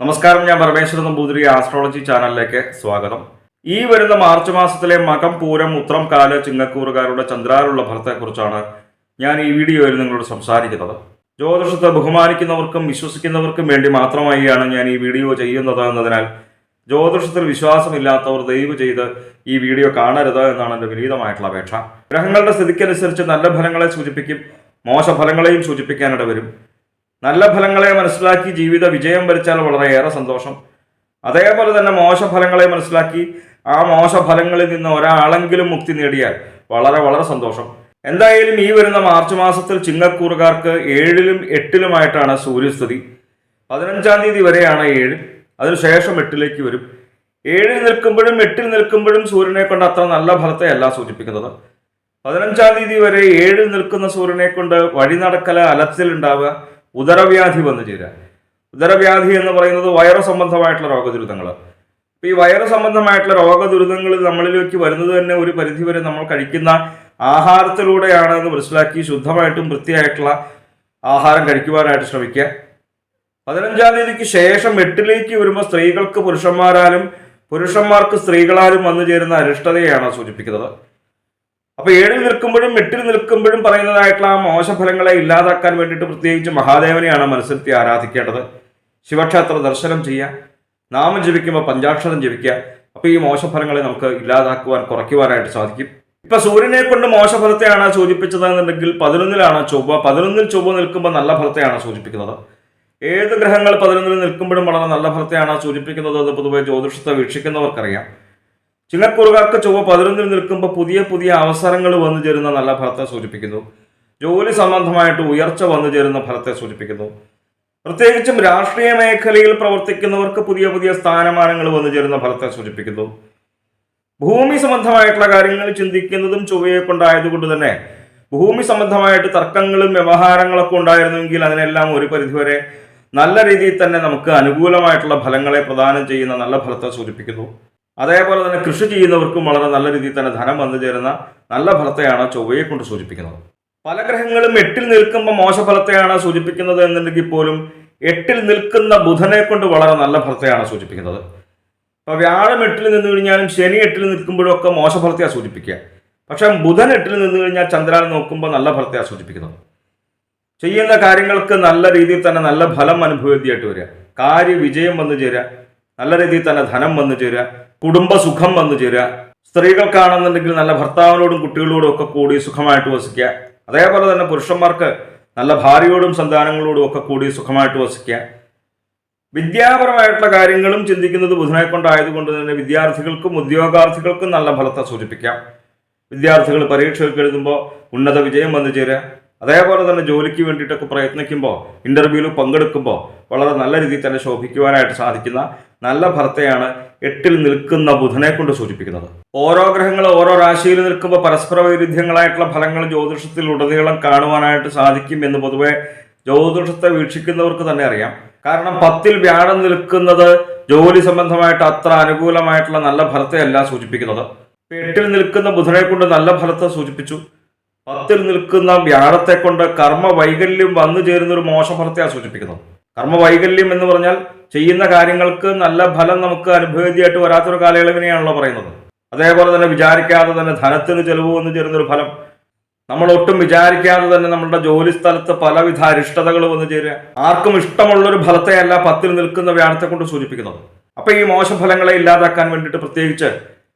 നമസ്കാരം ഞാൻ പരമേശ്വരൻ നമ്പൂതിരി ആസ്ട്രോളജി ചാനലിലേക്ക് സ്വാഗതം. ഈ വരുന്ന മാർച്ച് മാസത്തിലെ മകം പൂരം ഉത്രം കാൽ ചിങ്ങക്കൂറുകാരുടെ ചന്ദ്രാലുള്ള ഫലത്തെക്കുറിച്ചാണ് ഞാൻ ഈ വീഡിയോയിൽ നിങ്ങളോട് സംസാരിക്കുന്നത്. ജ്യോതിഷത്തെ ബഹുമാനിക്കുന്നവർക്കും വിശ്വസിക്കുന്നവർക്കും വേണ്ടി മാത്രമായിയാണ് ഞാൻ ഈ വീഡിയോ ചെയ്യുന്നത് എന്നതിനാൽ ജ്യോതിഷത്തിൽ വിശ്വാസമില്ലാത്തവർ ദയവ് ചെയ്ത് ഈ വീഡിയോ കാണരുത് എന്നാണ് എന്റെ വിനീതമായിട്ടുള്ള അപേക്ഷ. ഗ്രഹങ്ങളുടെ സ്ഥിതിക്കനുസരിച്ച് നല്ല ഫലങ്ങളെ സൂചിപ്പിക്കും മോശഫലങ്ങളെയും സൂചിപ്പിക്കാനിട വരും നല്ല ഫലങ്ങളെ മനസ്സിലാക്കി ജീവിത വിജയം വരിച്ചാൽ വളരെയേറെ സന്തോഷം. അതേപോലെ തന്നെ മോശഫലങ്ങളെ മനസ്സിലാക്കി ആ മോശഫലങ്ങളിൽ നിന്ന് ഒരാളെങ്കിലും മുക്തി നേടിയാൽ വളരെ വളരെ സന്തോഷം. എന്തായാലും ഈ വരുന്ന മാർച്ച് മാസത്തിൽ ചിങ്ങക്കൂറുകാർക്ക് ഏഴിലും എട്ടിലുമായിട്ടാണ് സൂര്യസ്ഥിതി പതിനഞ്ചാം തീയതി വരെയാണ് ഏഴ്. അതിനുശേഷം എട്ടിലേക്ക് വരും. ഏഴിൽ നിൽക്കുമ്പോഴും എട്ടിൽ നിൽക്കുമ്പോഴും സൂര്യനെ കൊണ്ട് അത്ര നല്ല ഫലത്തെ അല്ല സൂചിപ്പിക്കുന്നത്. പതിനഞ്ചാം തീയതി വരെ ഏഴിൽ നിൽക്കുന്ന സൂര്യനെ കൊണ്ട് വഴി നടക്കല അലച്ചിലുണ്ടാവുക. ഉദരവ്യാധി വന്നു ചേരുക ഉദരവ്യാധി എന്ന് പറയുന്നത് വൈറസ് സംബന്ധമായിട്ടുള്ള രോഗദുരിതങ്ങൾ അപ്പോൾ ഈ വൈറസ് സംബന്ധമായിട്ടുള്ള രോഗദുരിതങ്ങൾ നമ്മളിലേക്ക് വരുന്നത് തന്നെ ഒരു പരിധിവരെ നമ്മൾ കഴിക്കുന്ന ആഹാരത്തിലൂടെയാണ് എന്ന് മനസ്സിലാക്കി ശുദ്ധമായിട്ടും വൃത്തിയായിട്ടുള്ള ആഹാരം കഴിക്കുവാനായിട്ട് ശ്രമിക്കുക. പതിനഞ്ചാം തീയതിക്ക് ശേഷം എട്ടിലേക്ക് വരുമ്പോൾ സ്ത്രീകൾക്ക് പുരുഷന്മാരാലും പുരുഷന്മാർക്ക് സ്ത്രീകളാലും വന്നു ചേരുന്ന അരിഷ്ടതയാണ് സൂചിപ്പിക്കുന്നത്. അപ്പൊ ഏഴിൽ നിൽക്കുമ്പോഴും എട്ടിൽ നിൽക്കുമ്പോഴും പറയുന്നതായിട്ടുള്ള ആ മോശഫലങ്ങളെ ഇല്ലാതാക്കാൻ വേണ്ടിയിട്ട് പ്രത്യേകിച്ച് മഹാദേവനെയാണ് മനസ്സിലെത്തി ആരാധിക്കേണ്ടത്. ശിവക്ഷേത്ര ദർശനം ചെയ്യുക നാമം ജപിക്കുമ്പോൾ പഞ്ചാക്ഷരം ജപിക്കുക. അപ്പൊ ഈ മോശഫലങ്ങളെ നമുക്ക് ഇല്ലാതാക്കുവാൻ കുറയ്ക്കുവാനായിട്ട് സാധിക്കും. ഇപ്പൊ സൂര്യനെ കൊണ്ട് മോശഫലത്തെയാണ് സൂചിപ്പിച്ചത് എന്നുണ്ടെങ്കിൽ പതിനൊന്നിലാണ് ചൊവ്വ. പതിനൊന്നിൽ ചൊവ്വ നിൽക്കുമ്പോൾ നല്ല ഫലത്തെയാണ് സൂചിപ്പിക്കുന്നത്. ഏത് ഗ്രഹങ്ങൾ പതിനൊന്നിൽ നിൽക്കുമ്പോഴും വളരെ നല്ല ഫലത്തെയാണ് സൂചിപ്പിക്കുന്നത് എന്ന് പൊതുവെ ജ്യോതിഷത്തെ വീക്ഷിക്കുന്നവർക്കറിയാം. ചിങ്ങക്കൂറുകാർക്ക് ചൊവ്വ പതിനൊന്നിൽ നിൽക്കുമ്പോൾ പുതിയ പുതിയ അവസരങ്ങൾ വന്നു ചേരുന്ന നല്ല ഫലത്തെ സൂചിപ്പിക്കുന്നു. ജോലി സംബന്ധമായിട്ട് ഉയർച്ച വന്നു ചേരുന്ന ഫലത്തെ സൂചിപ്പിക്കുന്നു. പ്രത്യേകിച്ചും രാഷ്ട്രീയ മേഖലയിൽ പ്രവർത്തിക്കുന്നവർക്ക് പുതിയ പുതിയ സ്ഥാനമാനങ്ങൾ വന്നു ചേരുന്ന ഫലത്തെ സൂചിപ്പിക്കുന്നു. ഭൂമി സംബന്ധമായിട്ടുള്ള കാര്യങ്ങൾ ചിന്തിക്കുന്നതും ചൊവ്വയെ കൊണ്ടായതുകൊണ്ട് തന്നെ ഭൂമി സംബന്ധമായിട്ട് തർക്കങ്ങളും വ്യവഹാരങ്ങളൊക്കെ ഉണ്ടായിരുന്നെങ്കിൽ അതിനെല്ലാം ഒരു പരിധിവരെ നല്ല രീതിയിൽ തന്നെ നമുക്ക് അനുകൂലമായിട്ടുള്ള ഫലങ്ങളെ പ്രദാനം ചെയ്യുന്ന നല്ല ഫലത്തെ സൂചിപ്പിക്കുന്നു. അതേപോലെ തന്നെ കൃഷി ചെയ്യുന്നവർക്കും വളരെ നല്ല രീതിയിൽ തന്നെ ധനം വന്നു ചേരുന്ന നല്ല ഫലത്തെയാണ് ചൊവ്വയെ കൊണ്ട് സൂചിപ്പിക്കുന്നത്. പല ഗ്രഹങ്ങളും എട്ടിൽ നിൽക്കുമ്പോൾ മോശഫലത്തെയാണ് സൂചിപ്പിക്കുന്നത് എന്നുണ്ടെങ്കിൽ പോലും എട്ടിൽ നിൽക്കുന്ന ബുധനെ കൊണ്ട് വളരെ നല്ല ഫലത്തെയാണ് സൂചിപ്പിക്കുന്നത്. അപ്പൊ വ്യാഴം എട്ടിൽ നിന്ന് കഴിഞ്ഞാലും ശനി എട്ടിൽ നിൽക്കുമ്പോഴും ഒക്കെ മോശഫലത്തെയാണ് സൂചിപ്പിക്കുക. പക്ഷെ ബുധൻ എട്ടിൽ നിന്ന് കഴിഞ്ഞാൽ ചന്ദ്രൻ നോക്കുമ്പോൾ നല്ല ഫലത്തെയാണ് സൂചിപ്പിക്കുന്നത്. ചെയ്യുന്ന കാര്യങ്ങൾക്ക് നല്ല രീതിയിൽ തന്നെ നല്ല ഫലം അനുഭവത്തിയായിട്ട് വരിക. കാര്യ വിജയം വന്നു ചേരുക. നല്ല രീതിയിൽ തന്നെ ധനം വന്നു ചേരുക കുടുംബസുഖം വന്നു ചേരുക. സ്ത്രീകൾക്കാണെന്നുണ്ടെങ്കിൽ നല്ല ഭർത്താവിനോടും കുട്ടികളോടും ഒക്കെ കൂടി സുഖമായിട്ട് വസിക്കുക. അതേപോലെ തന്നെ പുരുഷന്മാർക്ക് നല്ല ഭാര്യയോടും സന്താനങ്ങളോടും ഒക്കെ കൂടി സുഖമായിട്ട് വസിക്കുക. വിദ്യാപരമായിട്ടുള്ള കാര്യങ്ങളും ചിന്തിക്കുന്നത് ബുധനെ കൊണ്ടായതുകൊണ്ട് തന്നെ വിദ്യാർത്ഥികൾക്കും ഉദ്യോഗാർത്ഥികൾക്കും നല്ല ഫലത്തെ സൂചിപ്പിക്കാം. വിദ്യാർത്ഥികൾ പരീക്ഷകൾക്ക് എഴുതുമ്പോൾ ഉന്നത വിജയം വന്നു ചേരുക. അതേപോലെ തന്നെ ജോലിക്ക് വേണ്ടിയിട്ടൊക്കെ പ്രയത്നിക്കുമ്പോൾ ഇന്റർവ്യൂവിൽ പങ്കെടുക്കുമ്പോൾ വളരെ നല്ല രീതിയിൽ തന്നെ ശോഭിക്കുവാനായിട്ട് സാധിക്കുന്ന നല്ല ഭർത്തയാണ് എട്ടിൽ നിൽക്കുന്ന ബുധനെ കൊണ്ട് സൂചിപ്പിക്കുന്നത്. ഓരോ ഗ്രഹങ്ങൾ ഓരോ രാശിയിൽ നിൽക്കുമ്പോൾ പരസ്പര വൈരുദ്ധ്യങ്ങളായിട്ടുള്ള ഫലങ്ങൾ ജ്യോതിഷത്തിൽ ഉടനീളം കാണുവാനായിട്ട് സാധിക്കും എന്ന് പൊതുവെ ജ്യോതിഷത്തെ വീക്ഷിക്കുന്നവർക്ക് തന്നെ അറിയാം. കാരണം പത്തിൽ വ്യാഴം നിൽക്കുന്നത് ജോലി സംബന്ധമായിട്ട് അത്ര അനുകൂലമായിട്ടുള്ള നല്ല ഫലത്തെ അല്ല സൂചിപ്പിക്കുന്നത്. എട്ടിൽ നിൽക്കുന്ന ബുധനെ കൊണ്ട് നല്ല ഫലത്തെ സൂചിപ്പിച്ചു. പത്തിൽ നിൽക്കുന്ന വ്യാഴത്തെ കൊണ്ട് കർമ്മ വൈകല്യം വന്നു ചേരുന്ന ഒരു മോശഫലത്തെയാണ് സൂചിപ്പിക്കുന്നത് കർമ്മ വൈകല്യം എന്ന് പറഞ്ഞാൽ ചെയ്യുന്ന കാര്യങ്ങൾക്ക് നല്ല ഫലം നമുക്ക് അനുഭവേദ്യമായിട്ട് വരാത്തൊരു കാലയളവിനെയാണല്ലോ പറയുന്നത്. അതേപോലെ തന്നെ വിചാരിക്കാതെ തന്നെ ധനത്തിന് ചെലവ് വന്നു ചേരുന്ന ഒരു ഫലം. നമ്മൾ ഒട്ടും വിചാരിക്കാതെ തന്നെ നമ്മുടെ ജോലി സ്ഥലത്ത് പലവിധ അരിഷ്ടതകൾ വന്നു ചേരുക. ആർക്കും ഇഷ്ടമുള്ളൊരു ഫലത്തെയല്ല പത്തിൽ നിൽക്കുന്ന വ്യാഴത്തെ കൊണ്ട് സൂചിപ്പിക്കുന്നത്. അപ്പൊ ഈ മോശഫലങ്ങളെ ഇല്ലാതാക്കാൻ വേണ്ടിയിട്ട് പ്രത്യേകിച്ച്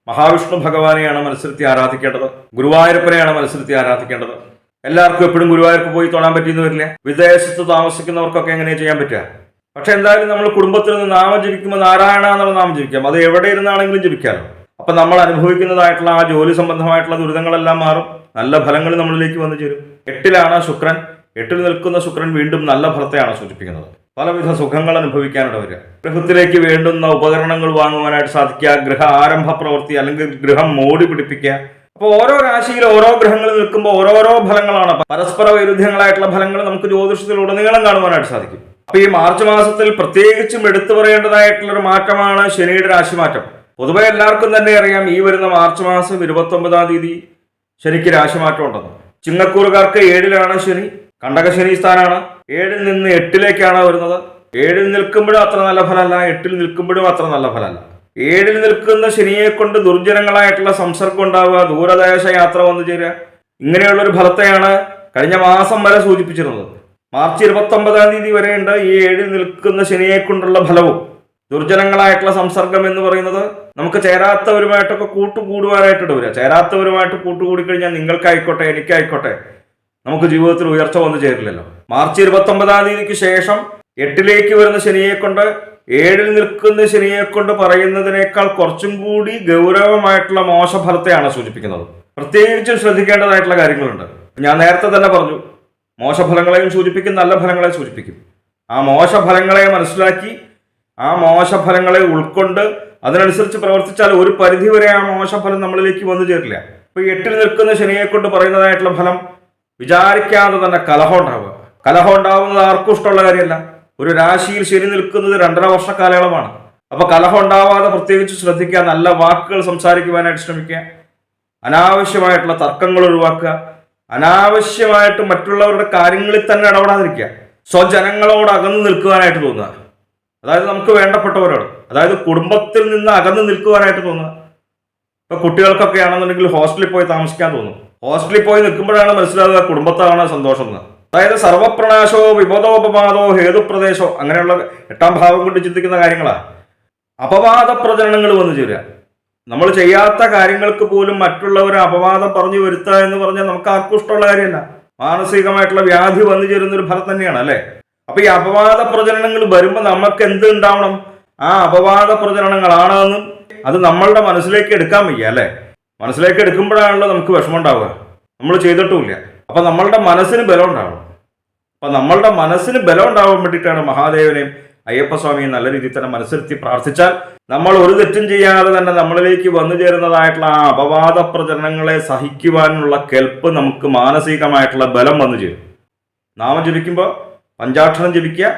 മഹാവിഷ്ണു ഭഗവാനെയാണ് മനസ്സിലെത്തി ആരാധിക്കേണ്ടത്. ഗുരുവായൂരപ്പനെയാണ് മനസ്സിലെത്തി ആരാധിക്കേണ്ടത്. എല്ലാവർക്കും എപ്പോഴും ഗുരുവായൂർക്ക് പോയി തൊഴാൻ പറ്റിയെന്ന് വരില്ല? വിദേശത്ത് താമസിക്കുന്നവർക്കൊക്കെ എങ്ങനെ ചെയ്യാൻ പറ്റുക? പക്ഷെ എന്തായാലും നമ്മൾ കുടുംബത്തിൽ നിന്ന് നാമം ജപിക്കുമ്പോൾ നാരായണ എന്നുള്ള നാമം ജപിക്കാം. അത് എവിടെ ഇരുന്നാണെങ്കിലും ജപിക്കാമല്ലോ അപ്പൊ നമ്മൾ അനുഭവിക്കുന്നതായിട്ടുള്ള ആ ജോലി സംബന്ധമായിട്ടുള്ള ദുരിതങ്ങളെല്ലാം മാറും. നല്ല ഫലങ്ങൾ നമ്മളിലേക്ക് വന്നു ചേരും. എട്ടിലാണ് ശുക്രൻ. എട്ടിൽ നിൽക്കുന്ന ശുക്രൻ വീണ്ടും നല്ല ഫലത്തെയാണ് സൂചിപ്പിക്കുന്നത്. പലവിധ സുഖങ്ങൾ അനുഭവിക്കാനിട വരിക ഗൃഹത്തിലേക്ക് വേണ്ടുന്ന ഉപകരണങ്ങൾ വാങ്ങുവാനായിട്ട് സാധിക്കുക ഗൃഹ ആരംഭ പ്രവൃത്തി അല്ലെങ്കിൽ ഗൃഹം മോടി പിടിപ്പിക്കുക. അപ്പോൾ ഓരോ രാശിയിൽ ഓരോ ഗ്രഹങ്ങൾ നിൽക്കുമ്പോൾ ഓരോരോ ഫലങ്ങളാണ്. പരസ്പര വൈരുദ്ധ്യങ്ങളായിട്ടുള്ള ഫലങ്ങൾ നമുക്ക് ജ്യോതിഷത്തിൽ ഉടനീളം കാണുവാനായിട്ട് സാധിക്കും. അപ്പൊ ഈ മാർച്ച് മാസത്തിൽ പ്രത്യേകിച്ചും എടുത്തു പറയേണ്ടതായിട്ടുള്ള ഒരു മാറ്റമാണ് ശനിയുടെ രാശി മാറ്റം. പൊതുവെ എല്ലാവർക്കും തന്നെ അറിയാം ഈ വരുന്ന മാർച്ച് മാസം ഇരുപത്തി ഒമ്പതാം തീയതി ശനിക്ക് രാശിമാറ്റം ഉണ്ടെന്ന്. ചിങ്ങക്കൂറുകാർക്ക് ഏഴിലാണ് ശനി കണ്ടക ശനി സ്ഥാനാണ് ഏഴിൽ നിന്ന് എട്ടിലേക്കാണ് വരുന്നത്? ഏഴിൽ നിൽക്കുമ്പോഴും അത്ര നല്ല ഫലമല്ല എട്ടിൽ നിൽക്കുമ്പോഴും അത്ര നല്ല ഫലമല്ല. ഏഴിൽ നിൽക്കുന്ന ശനിയെ കൊണ്ട് ദുർജനങ്ങളായിട്ടുള്ള സംസർഗം ഉണ്ടാവുക ദൂരദേശ യാത്ര വന്നു ചേരുക ഇങ്ങനെയുള്ള ഒരു ഫലത്തെയാണ് കഴിഞ്ഞ മാസം വരെ സൂചിപ്പിച്ചിരുന്നത്. മാർച്ച് ഇരുപത്തി ഒമ്പതാം തീയതി വരെയുണ്ട് ഈ ഏഴിൽ നിൽക്കുന്ന ശനിയെ കൊണ്ടുള്ള ഫലവും. ദുർജനങ്ങളായിട്ടുള്ള സംസർഗം എന്ന് പറയുന്നത് നമുക്ക് ചേരാത്തവരുമായിട്ടൊക്കെ കൂട്ടുകൂടുവാനായിട്ടിട്ട് വരിക. ചേരാത്തവരുമായിട്ട് കൂട്ടുകൂടി കഴിഞ്ഞാൽ നിങ്ങൾക്കായിക്കോട്ടെ എനിക്കായിക്കോട്ടെ നമുക്ക് ജീവിതത്തിൽ ഉയർച്ച വന്നു ചേരില്ലല്ലോ. മാർച്ച് ഇരുപത്തി ഒമ്പതാം തീയതിക്ക് ശേഷം എട്ടിലേക്ക് വരുന്ന ശനിയെ കൊണ്ട് ഏഴിൽ നിൽക്കുന്ന ശനിയെ കൊണ്ട് പറയുന്നതിനേക്കാൾ കുറച്ചും കൂടി ഗൗരവമായിട്ടുള്ള മോശഫലത്തെയാണ് സൂചിപ്പിക്കുന്നത്. പ്രത്യേകിച്ചും ശ്രദ്ധിക്കേണ്ടതായിട്ടുള്ള കാര്യങ്ങളുണ്ട്. ഞാൻ നേരത്തെ തന്നെ പറഞ്ഞു മോശഫലങ്ങളെയും സൂചിപ്പിക്കും നല്ല ഫലങ്ങളെ സൂചിപ്പിക്കും. ആ മോശഫലങ്ങളെ മനസ്സിലാക്കി ആ മോശഫലങ്ങളെ ഉൾക്കൊണ്ട് അതിനനുസരിച്ച് പ്രവർത്തിച്ചാൽ ഒരു പരിധിവരെ ആ മോശഫലം നമ്മളിലേക്ക് വന്നു ചേരില്ല. ഇപ്പൊ ഈ എട്ടിൽ നിൽക്കുന്ന ശനിയെ കൊണ്ട് പറയുന്നതായിട്ടുള്ള ഫലം വിചാരിക്കാതെ തന്നെ കലഹം ഉണ്ടാവുക. കലഹം ഉണ്ടാവുന്നത് ആർക്കും ഇഷ്ടമുള്ള കാര്യമല്ല. ഒരു രാശിയിൽ ശരി നിൽക്കുന്നത് രണ്ടര വർഷ കാലയളവാണ്. അപ്പൊ കലഹം ഉണ്ടാവാതെ പ്രത്യേകിച്ച് ശ്രദ്ധിക്കുക നല്ല വാക്കുകൾ സംസാരിക്കുവാനായിട്ട് ശ്രമിക്കുക അനാവശ്യമായിട്ടുള്ള തർക്കങ്ങൾ ഒഴിവാക്കുക അനാവശ്യമായിട്ട് മറ്റുള്ളവരുടെ കാര്യങ്ങളിൽ തന്നെ ഇടപെടാതിരിക്കുക സ്വജനങ്ങളോട് അകന്നു നിൽക്കുവാനായിട്ട് തോന്നുക. അതായത് നമുക്ക് വേണ്ടപ്പെട്ടവരോട് അതായത് കുടുംബത്തിൽ നിന്ന് അകന്നു നിൽക്കുവാനായിട്ട് തോന്നുക. ഇപ്പൊ കുട്ടികൾക്കൊക്കെ ആണെന്നുണ്ടെങ്കിൽ ഹോസ്റ്റലിൽ പോയി താമസിക്കാൻ തോന്നും. ഹോസ്റ്റലിൽ പോയി നിൽക്കുമ്പോഴാണ് മനസ്സിലാകുക കുടുംബത്താണ് സന്തോഷം എന്ന്. അതായത് സർവപ്രണാശോ വിപദോപവാദോ ഹേതുപ്രദേശോ അങ്ങനെയുള്ള എട്ടാം ഭാവം കൊണ്ട് ചിന്തിക്കുന്ന കാര്യങ്ങളാണ് അപവാദ പ്രചരണങ്ങൾ വന്നു ചേരുക. നമ്മൾ ചെയ്യാത്ത കാര്യങ്ങൾക്ക് പോലും മറ്റുള്ളവരെ അപവാദം പറഞ്ഞു വരുത്തുക എന്ന് പറഞ്ഞാൽ നമുക്ക് ആർക്കും ഇഷ്ടമുള്ള കാര്യമല്ല. മാനസികമായിട്ടുള്ള വ്യാധി വന്നു ചേരുന്ന ഒരു ഫലം തന്നെയാണ് അല്ലേ? അപ്പൊ ഈ അപവാദ പ്രചരണങ്ങൾ വരുമ്പോൾ നമുക്ക് എന്ത് ഉണ്ടാവണം? ആ അപവാദ പ്രചരണങ്ങളാണെന്നും അത് നമ്മളുടെ മനസ്സിലേക്ക് എടുക്കാൻ വയ്യ അല്ലെ? മനസ്സിലേക്ക് എടുക്കുമ്പോഴാണല്ലോ നമുക്ക് വിഷമം ഉണ്ടാവുക നമ്മൾ ചെയ്തിട്ടുമില്ല. അപ്പൊ നമ്മളുടെ മനസ്സിന് ബലം ഉണ്ടാവണം. അപ്പൊ നമ്മളുടെ മനസ്സിന് ബലം ഉണ്ടാവാൻ വേണ്ടിയിട്ടാണ് മഹാദേവനെയും അയ്യപ്പസ്വാമിയും നല്ല രീതിയിൽ തന്നെ മനസ്സിരുത്തി പ്രാർത്ഥിച്ചാൽ നമ്മൾ ഒരു തെറ്റും ചെയ്യാതെ തന്നെ നമ്മളിലേക്ക് വന്നു ചേരുന്നതായിട്ടുള്ള ആ അപവാദ പ്രചരണങ്ങളെ സഹിക്കുവാനുള്ള കെൽപ്പ് നമുക്ക് മാനസികമായിട്ടുള്ള ബലം വന്നു ചേരും. നാമം ജപിക്കുമ്പോൾ പഞ്ചാക്ഷരം ജപിക്കുക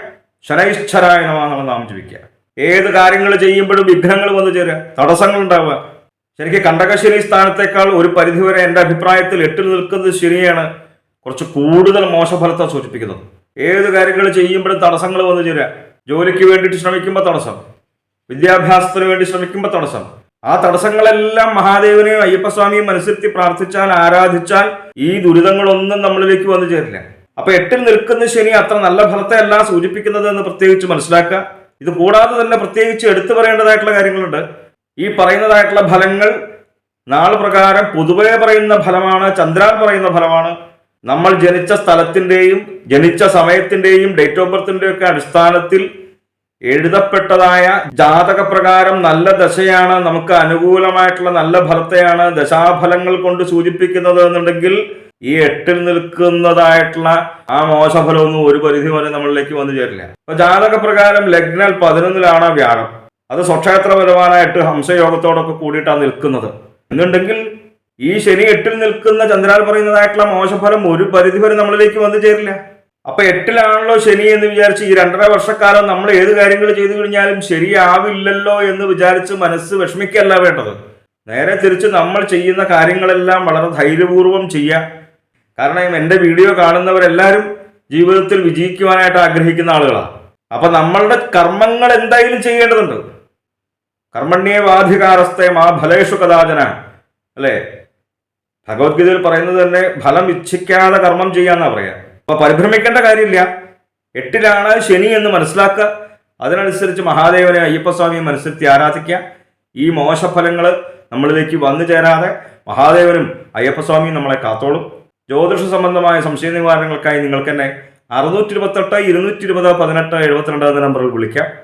ശനൈശ്വരായ നമാന്നുള്ള നാമം ജപിക്കുക. ഏത് കാര്യങ്ങൾ ചെയ്യുമ്പോഴും വിഘ്നങ്ങൾ വന്നു ചേരുക തടസ്സങ്ങൾ ഉണ്ടാവുക ശരിക്കും കണ്ടകശനി സ്ഥാനത്തേക്കാൾ ഒരു പരിധിവരെ എന്റെ അഭിപ്രായത്തിൽ എട്ടിൽ നിൽക്കുന്നത് ശരിയാണ്. കുറച്ച് കൂടുതൽ മോശഫലത്തെ സൂചിപ്പിക്കുന്നത്. ഏത് കാര്യങ്ങൾ ചെയ്യുമ്പോഴും തടസ്സങ്ങൾ വന്നു ചേരുക. ജോലിക്ക് വേണ്ടിയിട്ട് ശ്രമിക്കുമ്പോൾ തടസ്സം. വിദ്യാഭ്യാസത്തിന് വേണ്ടി ശ്രമിക്കുമ്പോൾ തടസ്സം. ആ തടസ്സങ്ങളെല്ലാം മഹാദേവനെയും അയ്യപ്പസ്വാമിയും മനസ്സിരുത്തി പ്രാർത്ഥിച്ചാൽ ആരാധിച്ചാൽ ഈ ദുരിതങ്ങളൊന്നും നമ്മളിലേക്ക് വന്നു ചേരില്ല. അപ്പൊ എട്ടിൽ നിൽക്കുന്ന ശനി അത്ര നല്ല ഫലത്തെ അല്ല സൂചിപ്പിക്കുന്നത് എന്ന് പ്രത്യേകിച്ച് മനസ്സിലാക്കുക. ഇത് കൂടാതെ തന്നെ പ്രത്യേകിച്ച് എടുത്തു പറയേണ്ടതായിട്ടുള്ള കാര്യങ്ങളുണ്ട്. ഈ പറയുന്നതായിട്ടുള്ള ഫലങ്ങൾ നാൾ പ്രകാരം പൊതുവെ പറയുന്ന ഫലമാണ് ചന്ദ്രാൻ പറയുന്ന ഫലമാണ്. നമ്മൾ ജനിച്ച സ്ഥലത്തിന്റെയും ജനിച്ച സമയത്തിന്റെയും ഡേറ്റ് ഓഫ് ബർത്തിന്റെയും ഒക്കെ അടിസ്ഥാനത്തിൽ എഴുതപ്പെട്ടതായ ജാതകപ്രകാരം നല്ല ദശയാണ് നമുക്ക് അനുകൂലമായിട്ടുള്ള നല്ല ഫലത്തെയാണ് ദശാഫലങ്ങൾ കൊണ്ട് സൂചിപ്പിക്കുന്നത് എന്നുണ്ടെങ്കിൽ ഈ എട്ടിൽ നിൽക്കുന്നതായിട്ടുള്ള ആ മോശഫലമൊന്നും ഒരു പരിധി വരെ നമ്മളിലേക്ക് വന്നു ചേരില്ല. അപ്പൊ ജാതക പ്രകാരം ലഗ്നൽ പതിനൊന്നിലാണ് വ്യാഴം. അത് സ്വക്ഷേത്രപരമാനായിട്ട് ഹംസയോഗത്തോടൊക്കെ കൂടിയിട്ടാണ് നിൽക്കുന്നത്. എന്നുണ്ടെങ്കിൽ ഈ ശനി എട്ടിൽ നിൽക്കുന്ന ചന്ദ്രാൽ പറയുന്നതായിട്ടുള്ള മോശഫലം ഒരു പരിധി വരെ നമ്മളിലേക്ക് വന്നു ചേരില്ല. അപ്പൊ എട്ടിലാണല്ലോ ശനി എന്ന് വിചാരിച്ച് ഈ രണ്ടര വർഷക്കാലം നമ്മൾ ഏത് കാര്യങ്ങൾ ചെയ്തു കഴിഞ്ഞാലും ശരിയാവില്ലല്ലോ എന്ന് വിചാരിച്ച് മനസ്സ് വിഷമിക്കല്ല വേണ്ടത്. നേരെ തിരിച്ച് നമ്മൾ ചെയ്യുന്ന കാര്യങ്ങളെല്ലാം വളരെ ധൈര്യപൂർവം ചെയ്യുക കാരണം എന്റെ വീഡിയോ കാണുന്നവരെല്ലാവരും ജീവിതത്തിൽ വിജയിക്കുവാനായിട്ട് ആഗ്രഹിക്കുന്ന ആളുകളാണ് അപ്പൊ നമ്മളുടെ കർമ്മങ്ങൾ എന്തായാലും ചെയ്യേണ്ടതുണ്ട്. കർമ്മണ്യേ വാധികാരസ്ഥേ മാ ഫലേഷു കഥാചന. അല്ലേ? ഭഗവത്ഗീതയിൽ പറയുന്നത് തന്നെ ഫലം ഇച്ഛിക്കാതെ കർമ്മം ചെയ്യാന്നാ പറയാ. അപ്പൊ പരിഭ്രമിക്കേണ്ട കാര്യമില്ല. എട്ടിലാണ് ശനി എന്ന് മനസ്സിലാക്കുക. അതിനനുസരിച്ച് മഹാദേവനെ അയ്യപ്പസ്വാമിയെ മനസ്സിലെത്തി ആരാധിക്കുക. ഈ മോശഫലങ്ങൾ നമ്മളിലേക്ക് വന്നു ചേരാതെ മഹാദേവനും അയ്യപ്പസ്വാമിയും നമ്മളെ കാത്തോളും. ജ്യോതിഷ സംബന്ധമായ സംശയ നിവാരണങ്ങൾക്കായി നിങ്ങൾക്ക് തന്നെ അറുന്നൂറ്റി ഇരുപത്തെട്ട് ഇരുന്നൂറ്റി ഇരുപത് പതിനെട്ട് എഴുപത്തിരണ്ട് എന്ന നമ്പറിൽ വിളിക്കാം.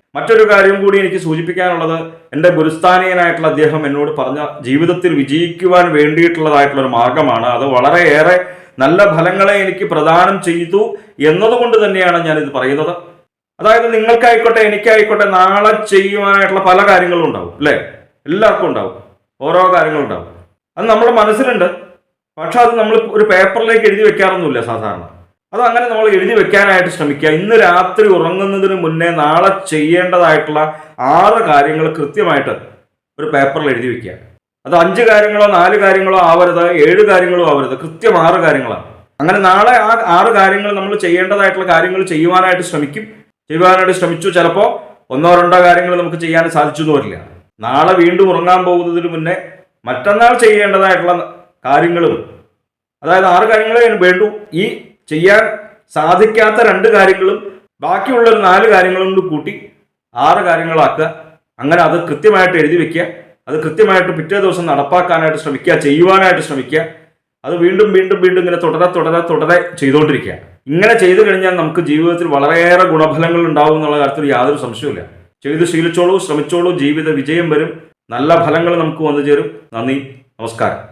മറ്റൊരു കാര്യം കൂടി എനിക്ക് സൂചിപ്പിക്കാനുള്ളത് എന്റെ ഗുരുസ്ഥാനീയനായിട്ടുള്ള അദ്ദേഹം എന്നോട് പറഞ്ഞ ജീവിതത്തിൽ വിജയിക്കുവാൻ വേണ്ടിയിട്ടുള്ളതായിട്ടുള്ള ഒരു മാർഗമാണ്. അത് വളരെയേറെ നല്ല ഫലങ്ങളെ എനിക്ക് പ്രദാനം ചെയ്തു എന്നതുകൊണ്ട് തന്നെയാണ് ഞാൻ ഇത് പറയുന്നത്. അതായത് നിങ്ങൾക്കായിക്കോട്ടെ എനിക്കായിക്കോട്ടെ നാളെ ചെയ്യുവാനായിട്ടുള്ള പല കാര്യങ്ങളും ഉണ്ടാവും അല്ലേ? എല്ലാവർക്കും ഉണ്ടാവും ഓരോ കാര്യങ്ങളും ഉണ്ടാവും. അത് നമ്മുടെ മനസ്സിലുണ്ട്. പക്ഷെ അത് നമ്മൾ ഒരു പേപ്പറിലേക്ക് എഴുതി വെക്കാറൊന്നുമില്ല സാധാരണ. അത് അങ്ങനെ നമ്മൾ എഴുതി വെക്കാനായിട്ട് ശ്രമിക്കുക. ഇന്ന് രാത്രി ഉറങ്ങുന്നതിന് മുന്നേ നാളെ ചെയ്യേണ്ടതായിട്ടുള്ള ആറ് കാര്യങ്ങൾ കൃത്യമായിട്ട് ഒരു പേപ്പറിൽ എഴുതി വെക്കുക. അത് അഞ്ച് കാര്യങ്ങളോ നാല് കാര്യങ്ങളോ ആവരുത് ഏഴ് കാര്യങ്ങളോ ആവരുത് കൃത്യം ആറ് കാര്യങ്ങളാണ്. അങ്ങനെ നാളെ ആ ആറ് കാര്യങ്ങൾ നമ്മൾ ചെയ്യേണ്ടതായിട്ടുള്ള കാര്യങ്ങൾ ചെയ്യുവാനായിട്ട് ശ്രമിക്കും. ചെയ്യുവാനായിട്ട് ശ്രമിച്ചു ചിലപ്പോൾ ഒന്നോ രണ്ടോ കാര്യങ്ങൾ നമുക്ക് ചെയ്യാൻ സാധിച്ചു എന്ന് വരില്ല. നാളെ വീണ്ടും ഉറങ്ങാൻ പോകുന്നതിന് മുന്നേ മറ്റന്നാൾ ചെയ്യേണ്ടതായിട്ടുള്ള കാര്യങ്ങളും അതായത് ആറ് കാര്യങ്ങളെ വേണ്ടു. ഈ ചെയ്യാൻ സാധിക്കാത്ത രണ്ട് കാര്യങ്ങളും ബാക്കിയുള്ള ഒരു നാല് കാര്യങ്ങളും കൂടി കൂട്ടി ആറ് കാര്യങ്ങളാക്കുക. അങ്ങനെ അത് കൃത്യമായിട്ട് എഴുതി വെക്കുക. അത് കൃത്യമായിട്ട് പിറ്റേ ദിവസം നടപ്പാക്കാനായിട്ട് ശ്രമിക്കുക ചെയ്യുവാനായിട്ട് ശ്രമിക്കുക. അത് വീണ്ടും വീണ്ടും വീണ്ടും ഇങ്ങനെ തുടരെ തുടരെ തുടരെ ചെയ്തുകൊണ്ടിരിക്കുക. ഇങ്ങനെ ചെയ്തു കഴിഞ്ഞാൽ നമുക്ക് ജീവിതത്തിൽ വളരെയേറെ ഗുണഫലങ്ങൾ ഉണ്ടാവും എന്നുള്ള കാര്യത്തിൽ യാതൊരു സംശയവുമില്ല. ചെയ്ത് ശീലിച്ചോളൂ ശ്രമിച്ചോളൂ ജീവിത വിജയം വരും. നല്ല ഫലങ്ങൾ നമുക്ക് വന്നു ചേരും. നന്ദി നമസ്കാരം.